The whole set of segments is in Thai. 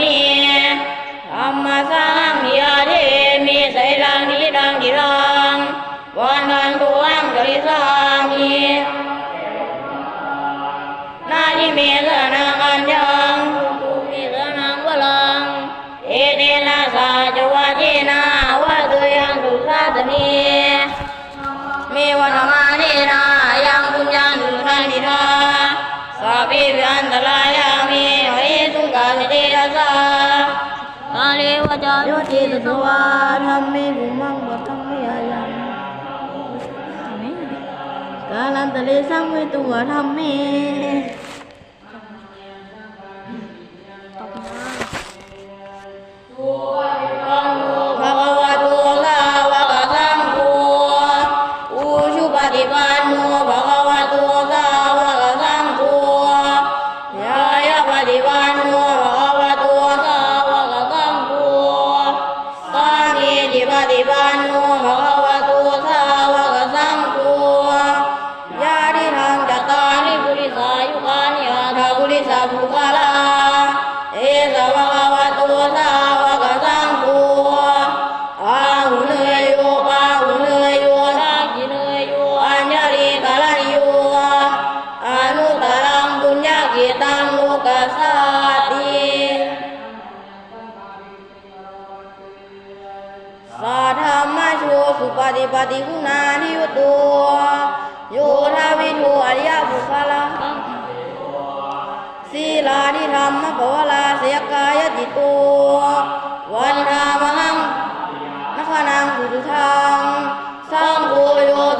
me. ยอดเจตตวาธรรมเมกุมังบัตังมิยายังกาลันตะเลสังเวตุวะธรรมเม ตัว อยู่วิทูอริยบุคลาสีลานิธรรมภวลาเสยกายจิตตัว วันธรรมังนคนังสุทธังสร้างโกโยต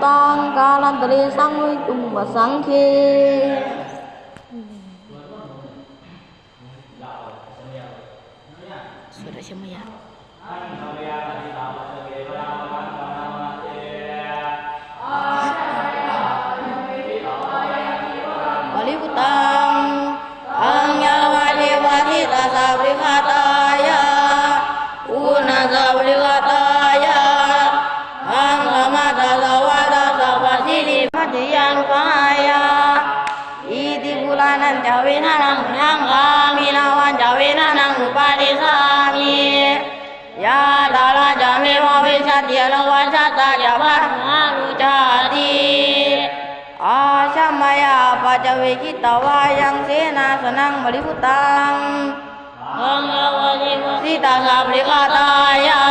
tang kalan tali sang wi tung và sang khi sudah semua ya? Wali utang Ang nyawa jiwa kita sabrihata นันจเวนานังบุญยังสามีนาวันจาวนานังอุปาริสามียาตาลาจเมวะวิชาเดียลวัชตาจาพรงอารุจาทีอาชามายาปัจเวกิตาวายังเสนาสนังบริพุตังมังวิสิตาสาบริกาตายา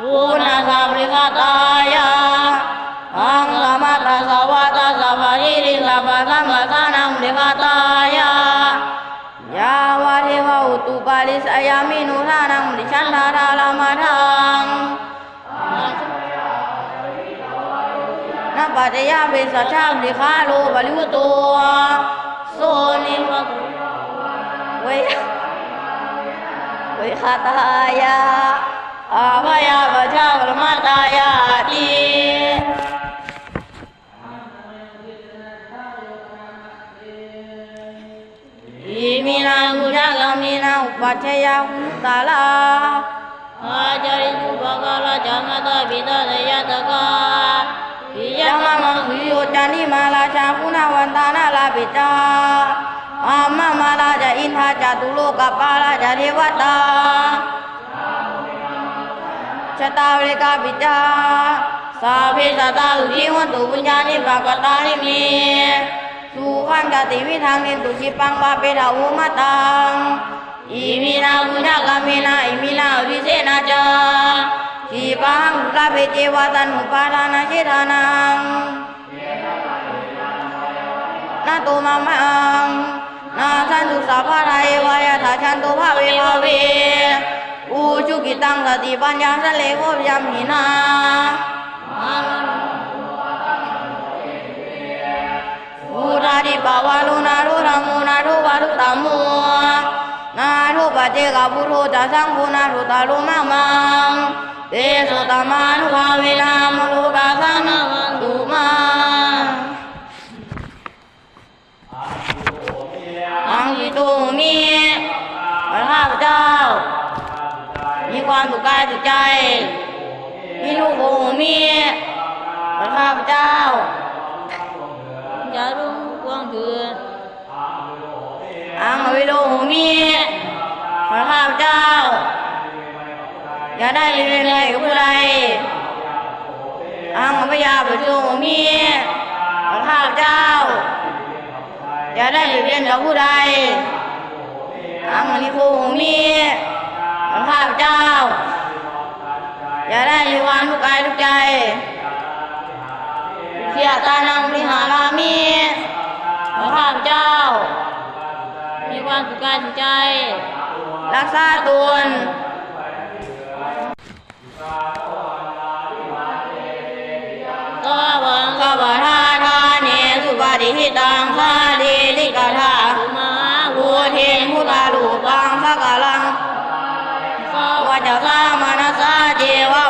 ปูนาสาบริกาตา ริสยามินุทานังดิฉันทาทาลามาทางนับปัจยาเป็นสัชามิคาโลบริวตัวโซนิเวเวิคาตายาอาภยาปชาปรมาตายาตีอิมินา वचयङ्कला आचरितु भगलजमदभिदयतका यममङ्गुयोचनिमलशाकुनवन्दनलभिता ममलाज इन्हा चतुलोकपालज देवता शतावलिका पिता सभी सदा जीवन्तु पुञ्जानि भगतानि मे सुखं गतिविधानि तुषिपं वापिरौमताम् อิมินามุญกามินาอิมินาวิเศนาจาชีปังกาเปเจวตันุปาทานาชิทานังนาโตมังมังนาสันตุสัพพะทายวายถาชันตุภาเวภาเวอุจุกิตังสติปัญญาสะเลโกยามินาอุราดิปาวาลุนารุ ปะเจกะปุโรตสังคุนารุตารุมังมังเตโสตมานุภาเวนะมโลกาสังนาวันตุมาอังยิตูมีพระข้าพเจ้า มีความสุขกายสุขใจมีลูกโกมีพระข้าพเจ้า อย่าได้เรียนอะไรกับผู้ใดอังอภิยาปุโจมีพระข้าพเจ้าอย่าได้เรียนกับผู้ใดอังนิโกมีพระข้าพเจ้าอย่าได้มีความทุกกายทุกใจเสียตานังวิหารามีพระข้าพเจ้า มีความสุขกายสุขใจ รักษาตน जगा मनाचा देवा